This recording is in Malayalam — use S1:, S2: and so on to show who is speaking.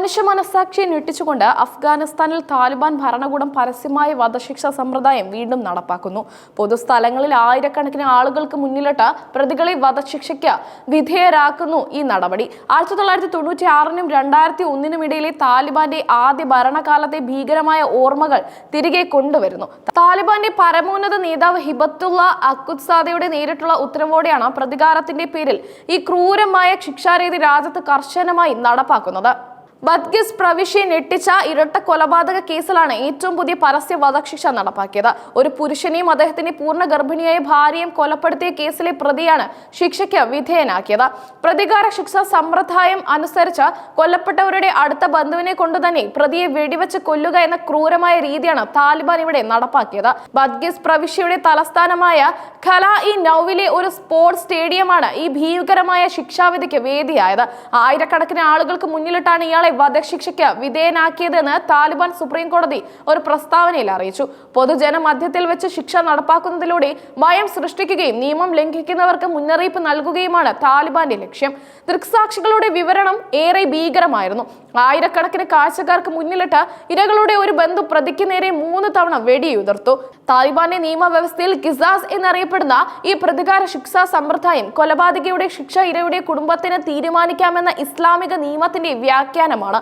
S1: മനുഷ്യ മനസാക്ഷിയെ ഞെട്ടിച്ചുകൊണ്ട് അഫ്ഗാനിസ്ഥാനിൽ താലിബാൻ ഭരണകൂടം പരസ്യമായ വധശിക്ഷ സമ്പ്രദായം വീണ്ടും നടപ്പാക്കുന്നു. പൊതുസ്ഥലങ്ങളിൽ ആയിരക്കണക്കിന് ആളുകൾക്ക് മുന്നിലിട്ട് പ്രതികളെ വധശിക്ഷയ്ക്ക് വിധേയരാക്കുന്നു ഈ നടപടി. ആയിരത്തി തൊള്ളായിരത്തി തൊണ്ണൂറ്റി ആറിനും രണ്ടായിരത്തി ഒന്നിനും ഇടയിലെ താലിബാന്റെ ആദ്യ ഭരണകാലത്തെ ഭീകരമായ ഓർമ്മകൾ തിരികെ കൊണ്ടുവരുന്നു. താലിബാന്റെ പരമോന്നത നേതാവ് ഹിബത്തുള്ള അക്കുത്സാദയുടെ നേരിട്ടുള്ള ഉത്തരവോടെയാണ് പ്രതികാരത്തിന്റെ പേരിൽ ഈ ക്രൂരമായ ശിക്ഷാരീതി രാജ്യത്ത് കർശനമായി നടപ്പാക്കുന്നത്. ബദ്ഗിസ് പ്രവിശ്യയെ ഞെട്ടിച്ച ഇരട്ട കൊലപാതക കേസിലാണ് ഏറ്റവും പുതിയ പരസ്യ വധശിക്ഷ നടപ്പാക്കിയത്. ഒരു പുരുഷനെയും അദ്ദേഹത്തിന്റെ പൂർണ ഗർഭിണിയായ ഭാര്യയും കൊലപ്പെടുത്തിയ കേസിലെ പ്രതിയാണ് ശിക്ഷയ്ക്ക് വിധേയനാക്കിയത്. പ്രതികാര ശിക്ഷ സമ്പ്രദായം അനുസരിച്ച് കൊല്ലപ്പെട്ടവരുടെ അടുത്ത ബന്ധുവിനെ കൊണ്ടുതന്നെ പ്രതിയെ വെടിവെച്ച് കൊല്ലുക എന്ന ക്രൂരമായ രീതിയാണ് താലിബാൻ ഇവിടെ നടപ്പാക്കിയത്. ബദ്ഗിസ് പ്രവിശ്യയുടെ തലസ്ഥാനമായ ഖല ഇ നൌവിലെ ഒരു സ്പോർട്സ് സ്റ്റേഡിയമാണ് ഈ ഭീകരമായ ശിക്ഷാവിധിക്ക് വേദിയായത്. ആയിരക്കണക്കിന് ആളുകൾക്ക് മുന്നിലിട്ടാണ് ഇയാളെ വധശിക്ഷയ്ക്ക് വിധേയനാക്കിയതെന്ന് താലിബാൻ സുപ്രീം കോടതി ഒരു പ്രസ്താവനയിൽ അറിയിച്ചു. പൊതുജന മധ്യത്തിൽ വെച്ച് ശിക്ഷ നടപ്പാക്കുന്നതിലൂടെ ഭയം സൃഷ്ടിക്കുകയും നിയമം ലംഘിക്കുന്നവർക്ക് മുന്നറിയിപ്പ് നൽകുകയുമാണ് താലിബാന്റെ ലക്ഷ്യം. ദൃക്സാക്ഷികളുടെ വിവരണം ഏറെ ഭീകരമായിരുന്നു. ആയിരക്കണക്കിന് കാഴ്ചക്കാർക്ക് മുന്നിലിട്ട് ഇരകളുടെ ഒരു ബന്ധു പ്രതിക്ക് നേരെ മൂന്ന് തവണ വെടിയുതിർത്തു. താലിബാന്റെ നിയമവ്യവസ്ഥയിൽ കിസാസ് എന്നറിയപ്പെടുന്ന ഈ പ്രതികാര ശിക്ഷാ സമ്പ്രദായം കൊലപാതകയുടെ ശിക്ഷ ഇരയുടെ കുടുംബത്തിന് തീരുമാനിക്കാമെന്ന ഇസ്ലാമിക നിയമത്തിന്റെ വ്യാഖ്യാനമാണ്